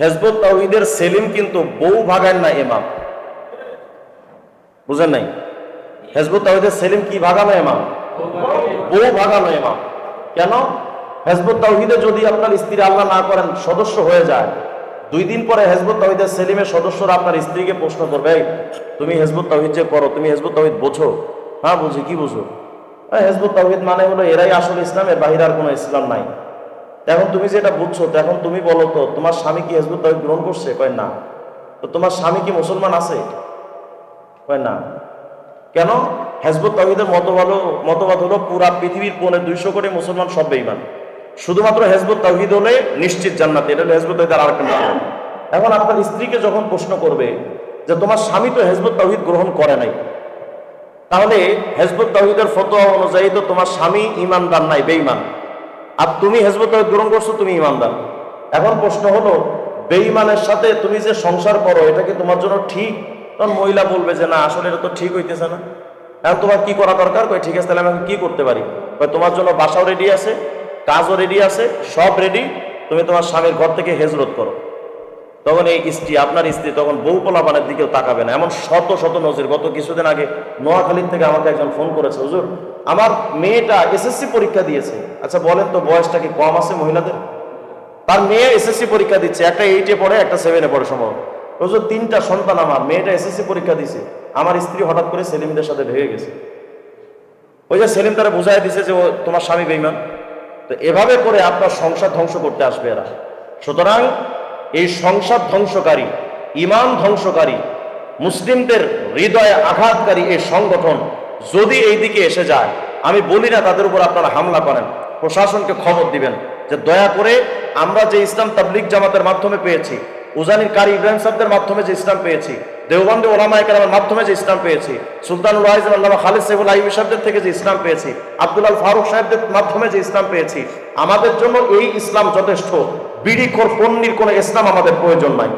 হেজবুত তাওহিদের সেলিম কিন্তু বউ ভাগান না ইমাম। বুঝেন নাই? হেজবুত তাওহিদের সেলিম কি ভাগানো এমাম বউ ভাগানো ইমাম। কেন? হেজবুত তাওহিদে যদি আপনার স্ত্রী আল্লাহ না করেন সদস্য হয়ে যায়। দুই দিন পরে হেজবুত তাওহিদের সেলিমের সদস্যরা আপনার স্ত্রীকে প্রশ্ন করবে তুমি হেজবুত তাওহিদ যে করো তুমি হেজবুত তাওহিদ বোঝো? হ্যাঁ বুঝি কি বুঝো? "এই, হেজবুত তাওহিদ মানে হলো এরাই আসল ইসলাম এর বাহির আর কোনো ইসলাম নাই। এখন তুমি যেটা বুঝছ এখন তুমি বলো তো, তোমার স্বামী কি হেজবুত তাওহিদ গ্রহণ করছে? কয় না। তো তোমার স্বামী কি মুসলমান আছে? কয় না। কেন? হেজবুত তাওহিদের মতবাদ মতবাদ হলো পুরা পৃথিবীর পৌনে দুইশো কোটি মুসলমান সব বেইমান শুধুমাত্র হেজবুত তাওহিদ হলে নিশ্চিত জান্নাতি, এটা হলো হেজবুত তাওহিদের আরেকটা নাম। এখন আপনার স্ত্রীকে যখন প্রশ্ন করবে যে তোমার স্বামী তো হেজবুত তাওহিদ গ্রহণ করে নাই, তাহলে হেজবুত তাহিদের ফতোয়া অনুযায়ী তো তোমার স্বামী ইমানদার নাই, বেঈমান। আর তুমি হেজবত গ্রহণ করছ, তুমি ইমানদার। এখন প্রশ্ন হলো, বেঈমানের সাথে তুমি যে সংসার করো, এটা কি তোমার জন্য ঠিক? তখন মহিলা বলবে যে, না, আসলে এটা তো ঠিক হইতেছে না। এখন তোমার কি করা দরকার? কই ঠিক আছে, তাহলে আমি কি করতে পারি? তোমার জন্য বাসাও রেডি আছে, কাজও রেডি আছে, সব রেডি তুমি তোমার স্বামীর ঘর থেকে হেজরত করো। তখন এই স্ত্রী, আপনার স্ত্রী তখন বউ পোলাপানের দিকেও তাকাবে না। এমন শত শত নজির। গত কিছুদিন আগে নোয়াখালীর থেকে আমাকে একজন ফোন করেছে, হুজুর, আমার মেয়েটা এসএসসি পরীক্ষা দিয়েছে। আচ্ছা বলেন তো বয়সটা কি কম আছে মহিলাদের? তার মেয়ে এসএসসি পরীক্ষা দিচ্ছে, একটা এইটে পড়ে, একটা সেভেনে পড়ে সম্ভব হুজুর, তিনটা সন্তান আমার, মেয়েটা এসএসসি পরীক্ষা দিছে আমার স্ত্রী হঠাৎ করে সেলিমদের সাথে ভেঙে গেছে। ওই যে সেলিম তারা বুঝাই দিছে যে ও তোমার স্বামী বেইমান তো এভাবে করে আপনার সংসার ধ্বংস করতে আসবে এরা। সুতরাং এই সংসার ধ্বংসকারী, ইমান ধ্বংসকারী, মুসলিমদের হৃদয়ে আঘাতকারী এই সংগঠন যদি এই দিকে এসে যায়, আমি বলি না তাদের উপর আপনারা হামলা করেন, প্রশাসনকে খবর দিবেন যে দয়া করে আমরা যে ইসলাম তাবলিক জামাতের মাধ্যমে পেয়েছি, উজানির কারি ইব্রাহিম সাহেবদের মাধ্যমে যে ইসলাম পেয়েছি, দেওবন্দে ওলামা একরামের মাধ্যমে যে ইসলাম পেয়েছি সুলতানুল ওয়াইজ আল্লামা খালিদ সাইফুল আইবি সাহেবদের থেকে যে ইসলাম পেয়েছি, আব্দুল ফারুক সাহেবদের মাধ্যমে যে ইসলাম পেয়েছি, আমাদের জন্য এই ইসলাম যথেষ্ট। বিড়িখোর পন্নির কোনো ইসলাম আমাদের প্রয়োজন নাই।